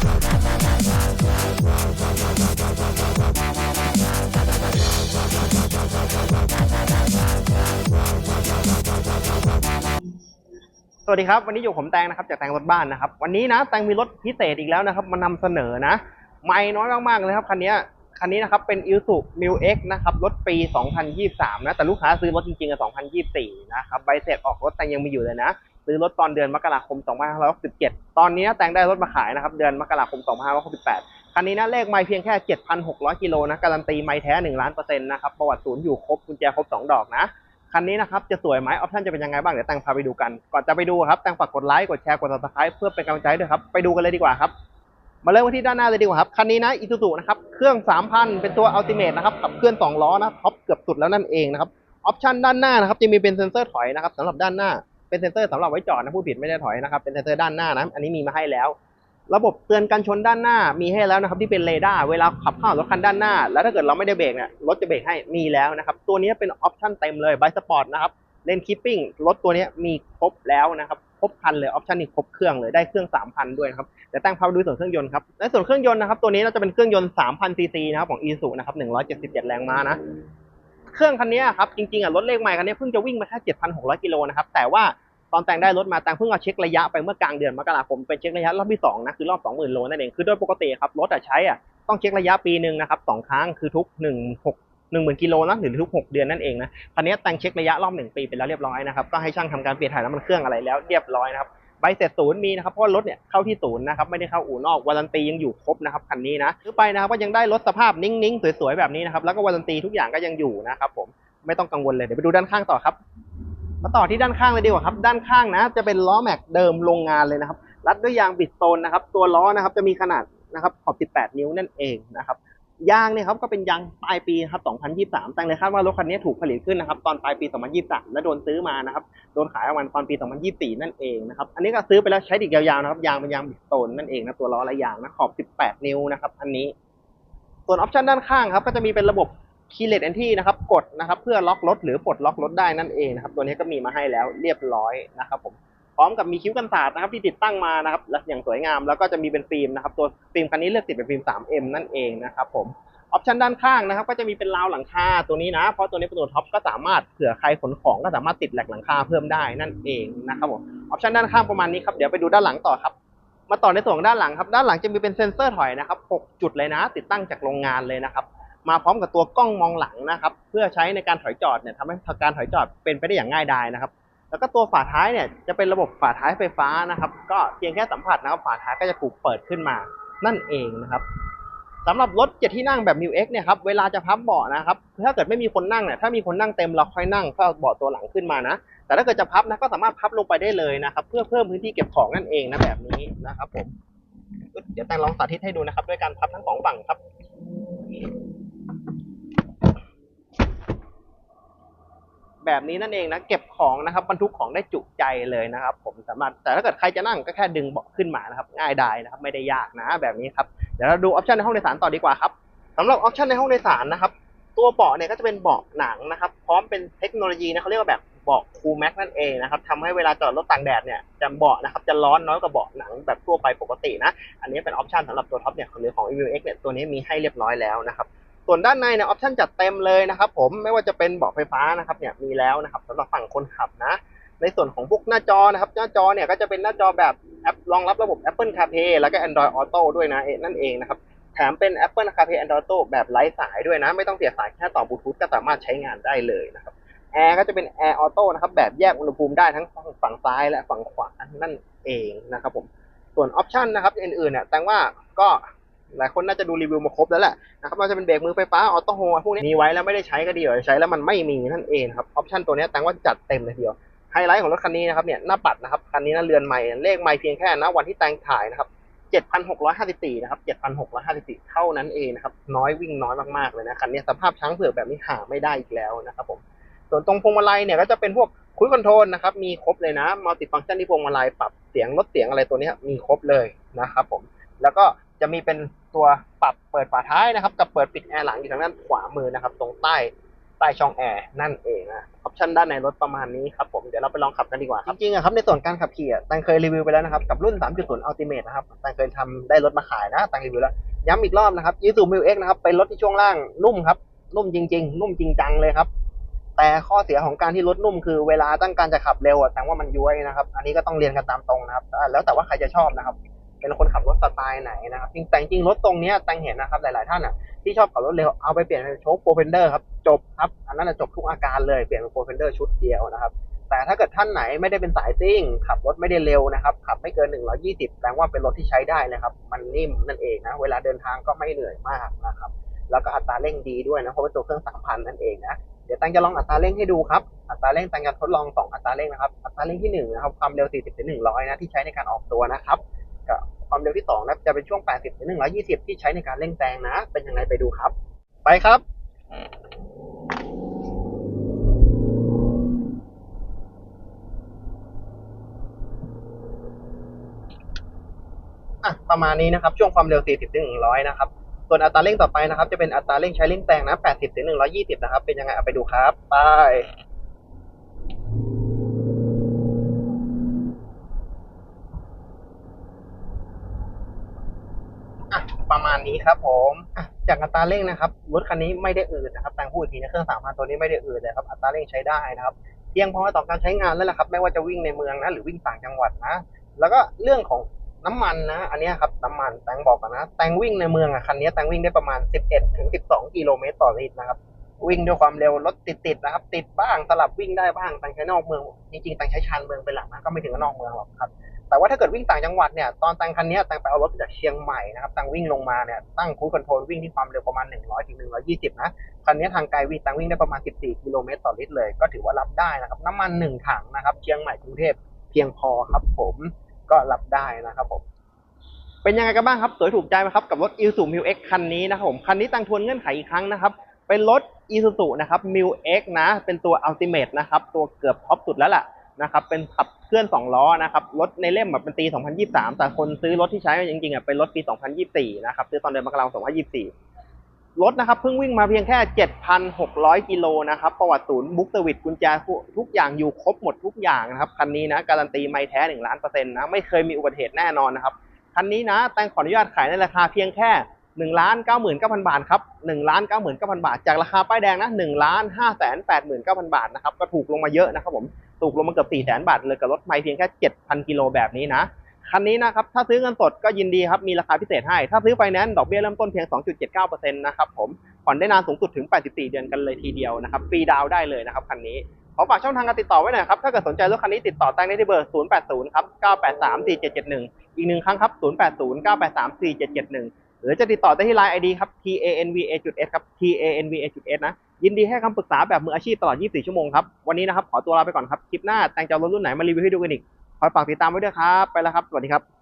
สวัสดีครับวันนี้อยู่ผมแตงนะครับจากแตงรถบ้านนะครับ วันนี้นะแตงมีรถพิเศษอีกแล้วนะครับ มานำเสนอนะ ไม่น้อยมากๆเลยครับคันนี้คันนี้นะครับเป็น i s u m i l X นะครับรถปี 2023 นะ แต่ลูกค้าซื้อรถจริงๆอะ2024 นะครับใบเสร็จออกรถแตงยังมีอยู่เลยนะ ซื้อรถตอนเดือนมกราคม 2567 ตอนนี้แตงได้รถมาขายนะครับ เดือนมกราคม 2568 คันนี้นะเลขไม่เพียงแค่ 7,600 กิโลนะ การันตีไม่แท้ 1 ล้านเปอร์เซ็นต์นะครับ ประวัติศูนย์อยู่ครบ กุญแจครบ 2 ดอกนะ คันนี้นะครับจะสวยไหมออปชั่นจะเป็นยังไงบ้าง เดี๋ยวแตงพาไปดูกัน ก่อนจะไปดูครับ แตงฝากกดไลค์ กดแชร์ กด subscribe เพื่อเป็นกำลังใจด้วยครับ ไปดูกันเลยดีกว่าครับ มาเริ่มกันที่ด้านหน้าเลยดีกว่าครับ คันนี้นะอิซูซุนะครับ เครื่อง 3,000 เป็นตัวอัลติเม e นะครับ ขับเคลื่อน 2 ล้อนะท็อปเกือบสุดแล้วนั่นเองนะครับ ออปชันด้านหน้านะครับจะมีเป็นเซ็นเซอร์ถอยนะครับสำหรับด้านหน้า เป็นเซ็นเซอร์สำหรับไว้จอดนะผู้ผิดไม่ได้ถอยนะครับเป็นเซ็นเซอร์ด้านหน้านะอันนี้มีมาให้แล้ว ระบบเตือนกันชนด้านหน้ามีให้แล้วนะครับที่เป็นเรดาร์เวลาขับเข้ารถคันด้านหน้า แล้วถ้าเกิดเราไม่ได้เบรกเนี่ยรถจะเบรกให้มีแล้วนะครับตัวนี้เป็นออปชันเต็มเลยไบสปอร์ตนะครับเลนคีปปิ้งรถตัวนี้มีครบแล้วนะครับครบคันเลยออปชันนี้ครบเครื่องเลยได้เครื่อง 3,000 ด้วยนะครับเดี๋ยวตั้งพาไปดูส่วนเครื่องยนต์ครับในส่วนเครื่องยนต์นะครับตัวนี้เราจะเป็นเครื่องยนต์3,000ซีซีนะครับของ e s u นะครับ177 แรงม้านะ เครื่องคันนี้ครับจริงๆอะรถเลขใหม่คันนี้เพิ่งจะวิ่งมาแค่ 7,600 กิโลนะครับแต่ว่าตอนแต่งได้รถมาแต่งเพิ่งเอาเช็คระยะไปเมื่อกลางเดือนมกราคมเป็นเช็คระยะรอบที่สองนะคือรอบ 20,000 โลนั่นเองคือโดยปกติครับรถอะใช้อะต้องเช็คระยะปีหนึ่งนะครับสองครั้งคือทุก1 6 1 0,000กิโลนะหรือทุก6เดือนนั่นเองนะคันนี้แต่งเช็คระยะรอบ1ปีเป็นแล้วเรียบร้อยนะครับก็ให้ช่างทำการเปลี่ยนถ่ายน้ำมันเครื่องอะไรแล้วเรียบร้อยนะครับ ใบเสร็จศูนย์มีนะครับเพราะว่ารถเนี่ยเข้าที่ศูนย์นะครับไม่ได้เข้าอู่นอกวารันตียังอยู่ครบนะครับคันนี้นะซื้อไปนะครับก็ยังได้รถสภาพนิ่งๆสวยๆแบบนี้นะครับแล้วก็วารันตีทุกอย่างก็ยังอยู่นะครับผมไม่ต้องกังวลเลยเดี๋ยวไปดูด้านข้างต่อครับ มาต่อที่ด้านข้างเลยดีกว่าครับ ด้านข้างนะ จะเป็นล้อแม็กเดิมโรงงานเลยนะครับรัดด้วยยางบิดโซนนะครับ ตัวล้อนะครับจะมีขนาดนะครับขอบ 18 นิ้วนั่นเองนะครับ ยางเนี่ยครับก็เป็นยางปลายปีครับ2023แต่งเลยคาดว่ารถคันนี้ถูกผลิตขึ้นนะครับตอนปลายปี 2023 และโดนซื้อมานะครับโดนขายออกมาตอนปี 2024 นั่นเองนะครับอันนี้ก็ซื้อไปแล้วใช้อีกยาวๆนะครับยางเป็นยางบิดโซนนั่นเองนะตัวล้อและยางนะขอบ 18 นิ้วนะครับอันนี้ ส่วนออปชันด้านข้างครับก็จะมีเป็นระบบ keyless entry นะครับกดนะครับเพื่อล็อกรถหรือปลดล็อกรถได้นั่นเองนะครับตัวนี้ก็มีมาให้แล้วเรียบร้อยนะครับผม ร้อมกับมีคิ้วกันศาสตร์นะครับที่ติดตั้งมานะครับและอย่างสวยงามแล้วก็จะมีเป็นฟิล์มนะครับตัวฟิล์มคันนี้เลือกติดเป็นฟิล์ม 3M นั่นเองนะครับผมออปชันด้านข้างนะครับก็จะมีเป็นราวหลังคาตัวนี้นะ เพราะตัวนี้เป็นตัวท็อปก็สามารถเผื่อใครขนของก็สามารถติดแหลกหลังคาเพิ่มได้นั่นเองนะครับผมออปชันด้านข้างประมาณนี้ครับเดี๋ยวไปดูด้านหลังต่อครับ มาต่อในส่วนด้านหลังครับ ด้านหลังจะมีเป็นเซ็นเซอร์ถอยนะครับ 6 จุดเลยนะ ติดตั้งจากโรงงานเลยนะครับ มาพร้อมกับตัวกล้องมองหลังนะครับ เพื่อใช้ในการถอยจอดเนี่ยทำให้การถอยจอดเป็นไปได้อย่างง่ายดายนะครับ แล้วก็ตัวฝาท้ายเนี่ยจะเป็นระบบฝาท้ายไฟฟ้านะครับ ก็เพียงแค่สัมผัสนะครับฝาท้ายก็จะถูกเปิดขึ้นมานั่นเองนะครับสำหรับรถเจ็ดที่นั่งแบบ m ิว X เนี่ยครับเวลาจะพับเบาะนะครับถ้าเกิดไม่มีคนนั่งเนี่ยถ้ามีคนนั่งเต็มเราค่อยนั่งก็เอาเบาะตัวหลังขึ้นมานะ แต่ถ้าเกิดจะพับนะก็สามารถพับลงไปได้เลยนะครับ เพื่อเพิ่มพื้นที่เก็บของนั่นเองนะแบบนี้นะครับผมเดี๋ยวแต่งลองสาธิตให้ดูนะครับ ด้วยการพับทั้งสองฝั่งครับ แบบนี้นั่นเองนะเก็บของนะครับบรรทุกของได้จุใจเลยนะครับ ผมสามารถแต่ถ้าเกิดใครจะนั่งก็แค่ดึงเบาะขึ้นมานะครับง่ายดายนะครับไม่ได้ยากนะแบบนี้ครับเดี๋ยวเราดูออปชันในห้องโดยสารต่อดีกว่าครับสำหรับออปชันในห้องโดยสารนะครับตัวเบาะเนี่ยก็จะเป็นเบาะหนังนะครับพร้อมเป็นเทคโนโลยีนะเขาเรียกว่าแบบเบาะคูลแม็กนั่นเองนะครับทำให้เวลาจอดรถต่างแดดเนี่ยจะเบาะนะครับจะร้อนน้อยกว่าเบาะหนังแบบทั่วไปปกตินะ อันนี้เป็นออปชันสำหรับตัวท็อปเนี่ยหรือของ e v x เนี่ยตัวนี้มีให้เรียบร้อยแล้วนะครับ ส่วนด้านในเนี่ยออปชันจัดเต็มเลยนะครับผมไม่ว่าจะเป็นเบาะไฟฟ้านะครับเนี่ยมีแล้วนะครับสำหรับฝั่งคนขับนะ ในส่วนของพวกหน้าจอนะครับหน้าจอเนี่ยก็จะเป็นหน้าจอแบบแอปรองรับระบบ Apple CarPlay แล้วก็ Android Auto ด้วยนะเอ๊ะนั่นเองนะครับแถมเป็น Apple CarPlay Android Auto แบบไร้สายด้วยนะ ไม่ต้องเสียสายแค่ต่อบลูทูธก็สามารถใช้งานได้เลยนะครับแอร์ก็จะเป็น Air Auto นะครับแบบแยกอุณหภูมิได้ทั้งฝั่งซ้ายและฝั่งขวานั่นเองนะครับผมส่วนออปชันนะครับอื่นๆเนี่ยแต่ว่าก็ หลายคนน่าจะดูรีวิวมาครบแล้วแหละนะครับมันจะเป็นเบรกมือไฟฟ้าออโต้โฮพวกนี้มีไว้แล้วไม่ได้ใช้ก็ดีเลยใช้แล้วมันไม่มีนั่นเองครับออปชันตัวนี้แต่ว่าจัดเต็มเลยทีเดียวไฮไลท์ของรถคันนี้นะครับเนี่ยหน้าปัดนะครับคันนี้นะเรือนใหม่เลขไม่เพียงแค่นะวันที่แต่งถ่ายนะครับ7,654นะครับ7,654 เท่านั้นเองนะครับน้อยวิ่งน้อยมากๆเลยนะคันนี้สภาพช้างเผือกแบบนี้หาไม่ได้อีกแล้วนะครับผมส่วนตรงพวงมาลัยเนี่ยก็จะเป็นพวกคุยคอนโทรลนะครับมีครบเลยนะมัลติฟังก์ชันที่พวงมาลัยปรับเสียงลดเสียงอะไรตัวนี้มีครบเลยนะครับผมแล้วก็ จะมีเป็นตัวปรับเปิดฝาท้ายนะครับ กับเปิดปิดแอร์หลังอยู่ทางด้านขวามือนะครับ ตรงใต้ใต้ช่องแอร์นั่นเองนะอปชันด้านในรถประมาณนี้ครับผมเดี๋ยวเราไปลองขับกันดีกว่าครับจริงๆอะครับในส่วนการขับขี่อะแตงเคยรีวิวไปแล้วนะครับกับรุ่น 3.0 Ultimate นะครับแตงเคยทำได้รถมาขายนะแตงรีวิวแล้วย้ำอีกรอบนะครับ Isuzu Mil X นะครับเป็นรถที่ช่วงล่างนุ่มครับนุ่มจริง ๆ นุ่มจริงจังเลยครับแต่ข้อเสียของการที่รถนุ่มคือเวลาตั้งการจะขับเร็วอะแต่ว่ามันย้วยนะครับ อันนี้ก็ต้องเรียนกันตามตรงนะครับ แล้วแต่ว่าใครจะชอบนะครับ เป็นคนขับรถสไตล์ไหนนะครับจริงแต่จริงรถตรงเนี้ยแตงเห็นนะครับหลายๆท่านอะที่ชอบขับรถเร็วเอาไปเปลี่ยนเป็นโชคโปรเฟนเดอร์ครับจบครับอันนั้นนะจบทุกอาการเลยเปลี่ยนเป็นโปรเฟนเดอร์ชุดเดียวนะครับแต่ถ้าเกิดท่านไหนไม่ได้เป็นสายซิ่ง ขับรถไม่ได้เร็วนะครับ ขับไม่เกิน 120แปลว่าเป็นรถที่ใช้ได้นะครับ มันนิ่มนั่นเองนะเวลาเดินทางก็ไม่เหนื่อยมากนะครับแล้วก็อัตราเร่งดีด้วยนะเพราะเป็นตัวเครื่อง3,000นั่นเองนะเดี๋ยวตังจะลองอัตราเร่งให้ดูครับอัตราเร่งตังจะทดลอง 2 อัตราเร่งนะครับอัตราเร่งที่1นะครับความเร็ว 40-100 นะที่ใช้ในการออกตัวนะครับ ความเร็วที่2นะจะเป็นช่วง 80ถึง120 ที่ใช้ในการเร่งแซงนะ เป็นยังไงไปดูครับ ไปครับอะประมาณนี้นะครับ ช่วงความเร็ว 40ถึง100 นะครับ ส่วนอัตราเร่งต่อไปนะครับ จะเป็นอัตราเร่งใช้เร่งแซงนะ 80ถึง120 นะครับ เป็นยังไงเอาไปดูครับ ไป อ่ะประมนี้ครับผมจากอัตราเร่งนะครับรถคันนี้ไม่ได้อืดนะครับแต่งพูดอีกทีนะเครื่อง3,000ตัวนี้ไม่ได้อืดเลยครับอัตราเร่งใช้ได้นะครับเพียงพอต่อการใช้งานแล้วแหละครับ ไม่ว่าจะวิ่งในเมืองนะหรือวิ่งต่างจังหวัดนะ แล้วก็เรื่องของน้ำมันนะ อันนี้ครับน้ำมันแตงบอกก่อนนะแตงวิ่งในเมืองอะคันนี้แตงวิ่งได้ประมาณ 11ถึง12 กิโลเมตรต่อลิตรนะครับวิ่งด้วยความเร็วรถติดๆนะครับ ติดบ้างสลับวิ่งได้บ้างแตงใช้นอกเมือง จริงๆแตงใช้ชานเมืองเป็นหลักนะก็ไม่ถึงกับนอกเมืองหรอกครับ ว่าถ้าเกิดวิ่งต่างจังหวัดเนี่ยตอนแตงคันนี้ยแตงไปเอารถจากเชียงใหม่นะครับแตงวิ่งลงมาเนี่ยตั้งคูคอนโทรลวิ่งที่ความเร็วประมาณ 100ถึง120 นะคันนี้ทางไกลวิ่งแตงวิ่งได้ประมาณ 14 กิโลเมตรต่อลิตรเลย ก็ถือว่ารับได้นะครับน้ำมันหนึ่งถังนะครับเชียงใหม่กรุงเทพเพียงพอครับผมก็รับได้นะครับผมเป็นยังไงกันบ้างครับสวยถูกใจไหมครับกับรถ Isuzu Mil X คันนี้นะครับผมคันนี้ตั้งทวนเงื่อนไขอีกครั้งนะครับเป็นรถ Isuzu นะครับ Mil X นะ เป็นตัว Ultimate นะครับตัวเกือบท็อปสุดแล้วล่ะนะครับเป็นขับ เคลื่อน 2 ล้อนะครับรถในเล่มแบบเป็นปี 2023 แต่คนซื้อรถที่ใช้จริงๆอะเป็นรถปี 2024 นะครับซื้อตอนเดือนมกราคม 2024 รถนะครับเพิ่งวิ่งมาเพียงแค่ 7,600 กิโลนะครับประวัติศูนย์บุ๊กเซอร์วิสกุญแจทุกอย่างอยู่ครบหมดทุกอย่างนะครับคันนี้นะการันตีไม่แท้1ล้านเปอร์เซ็นต์นะไม่เคยมีอุบัติเหตุแน่นอนนะครับคันนี้นะแตงขออนุญาตขายในราคาเพียงแค่1ล้าน99,000บาทครับ1ล้าน99,000บาท จากราคาป้ายแดงนะ1ล้าน589,000บาทนะครับก็ถูกลงมาเยอะนะครับผม ถูกลงมาเกือบ400,000 บาทเลยกับรถไม่เพียงแค่ 7,000 กิโลแบบนี้นะคันนี้นะครับ ถ้าซื้อเงินสดก็ยินดีครับ มีราคาพิเศษให้ ถ้าซื้อไฟแนนซ์ดอกเบี้ยเริ่มต้นเพียง 2.79%นะครับผม ผ่อนได้นานสูงสุดถึง 84 เดือนกันเลยทีเดียวนะครับ ฟรีดาวน์ได้เลยนะครับคันนี้ ขอฝากช่องทางการติดต่อไว้หน่อยครับ ถ้าเกิดสนใจรถคันนี้ติดต่อแตงได้ที่เบอร์ 080 ครับ 983 4771 อีกหนึ่งครั้งครับ 080 983 4771 หรือจะติดต่อได้ที่ Line ID ครับ tanva.s ครับ tanva.s นะ ยินดีให้คำปรึกษาแบบมืออาชีพตลอด 24 ชั่วโมงครับ วันนี้นะครับ ขอตัวลาไปก่อนครับ คลิปหน้าแตงจะเอารถรุ่นไหนมารีวิวให้ดูกันอีกคอยฝากติดตามไว้ด้วยครับ ไปแล้วครับ สวัสดีครับ